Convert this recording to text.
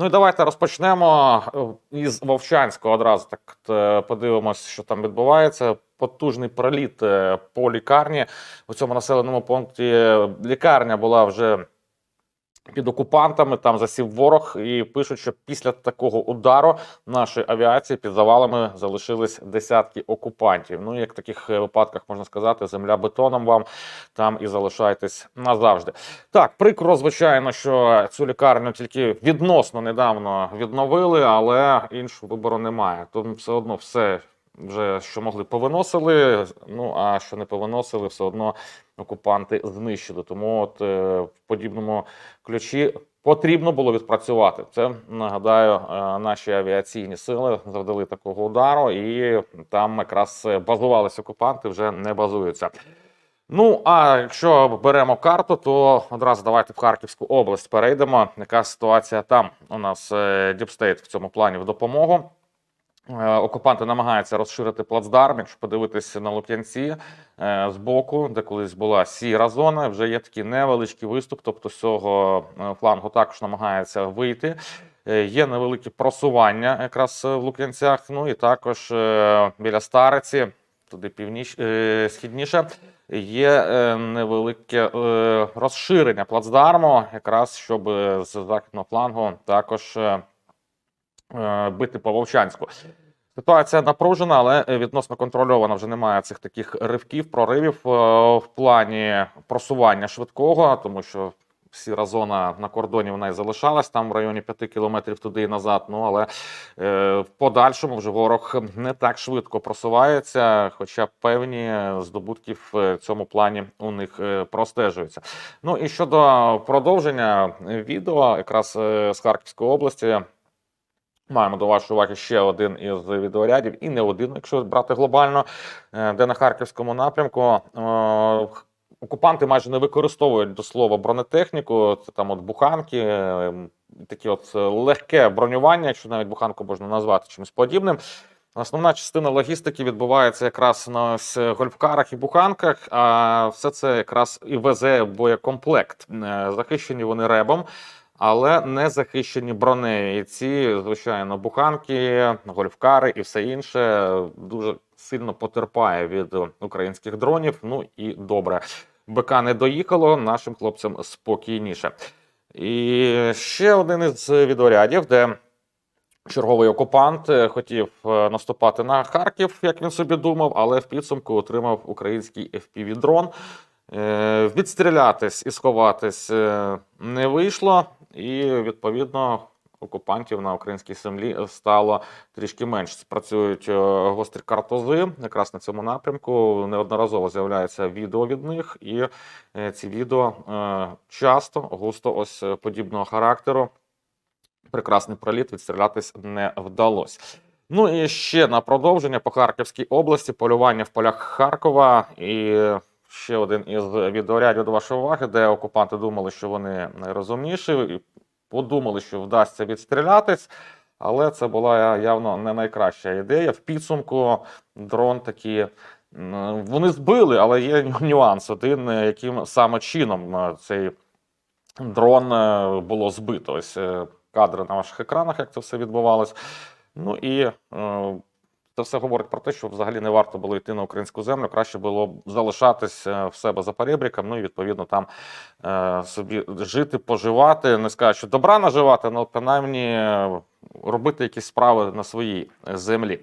Ну і давайте розпочнемо е, із Вовчанського одразу. Так е, подивимось, що там відбувається. Потужний проліт е, по лікарні у цьому населеному пункті. Лікарня була вже під окупантами. Там засів ворог, і пишуть, що після такого удару нашої авіації під завалами залишились десятки окупантів. Ну, як в таких е, випадках можна сказати, земля бетоном вам там і залишайтесь назавжди. Так, прикро, звичайно, що цю лікарню тільки відносно недавно відновили, але іншого вибору немає. Тому все одно все. Вже що могли повиносили, ну а що не повиносили, все одно окупанти знищили. Тому от е, в подібному ключі потрібно було відпрацювати. Це нагадаю, е, наші авіаційні сили завдали такого удару, і там якраз е, базувалися окупанти, вже не базуються. Ну, а якщо беремо карту, то одразу давайте в Харківську область перейдемо. Яка ситуація там у нас Діпстейт в цьому плані в допомогу. Е, Окупанти намагаються розширити плацдарм. Якщо подивитися на Лук'янці е, з боку, де колись була сіра зона, вже є такий невеличкий виступ. Тобто з цього е, флангу також намагається вийти. Є невеликі просування якраз в Лук'янцях. Ну і також біля Стариці, туди північ східніше, є невелике розширення плацдарму, якраз щоб з західного флангу також. Е, бити по Вовчанську. Ситуація напружена, але е, відносно контрольована. Вже немає цих таких ривків, проривів е, в плані просування швидкого, тому що сіра зона на кордоні вона і залишалась там в районі 5 кілометрів туди і назад. Ну але в подальшому вже ворог не так швидко просувається, хоча певні здобутки в цьому плані у них простежуються. Ну і щодо продовження відео, якраз з Харківської області. Маємо до вашої уваги ще один із відеорядів, і не один, якщо брати глобально, е, де на харківському напрямку е, окупанти майже не використовують до слова бронетехніку. Це там от буханки, е, такі от легке бронювання, якщо навіть буханку можна назвати чимось подібним. Основна частина логістики відбувається якраз на ось гольфкарах і буханках, а все це якраз і везе боєкомплект. Захищені вони ребом але не захищені бронею. І ці, звичайно, буханки, гольфкари і все інше дуже сильно потерпає від українських дронів. Ну і добре. БК не доїхало, нашим хлопцям спокійніше. І ще один із відеорядів, де черговий окупант е, хотів е, наступати на Харків, як він собі думав, але в підсумку отримав український FPV-дрон. Е, Відстрілятись і сховатись не вийшло, і відповідно окупантів на українській землі стало трішки менше. Спрацюють е, гострі картози якраз на цьому напрямку. Неодноразово з'являється відео від них, і е, ці відео е, часто густо ось подібного характеру. Прекрасний проліт відстрілятись не вдалося. Ну і ще на продовження по Харківській області полювання в полях Харкова і ще один із відеорядів до вашої уваги, де окупанти думали, що вони найрозумніші, і подумали, що вдасться відстрілятись, але це була явно не найкраща ідея. В підсумку дрон такі. Вони збили, але є нюанс один, яким саме чином е, цей дрон е, було збито. Ось е, кадри на ваших екранах, як це все відбувалось. Ну і це все говорить про те, що взагалі не варто було йти на українську землю. Краще було б залишатись е, в себе за перебріком, ну і відповідно там е, собі жити, поживати. Не скажу, що добра наживати, але принаймні е, робити якісь справи на своїй землі.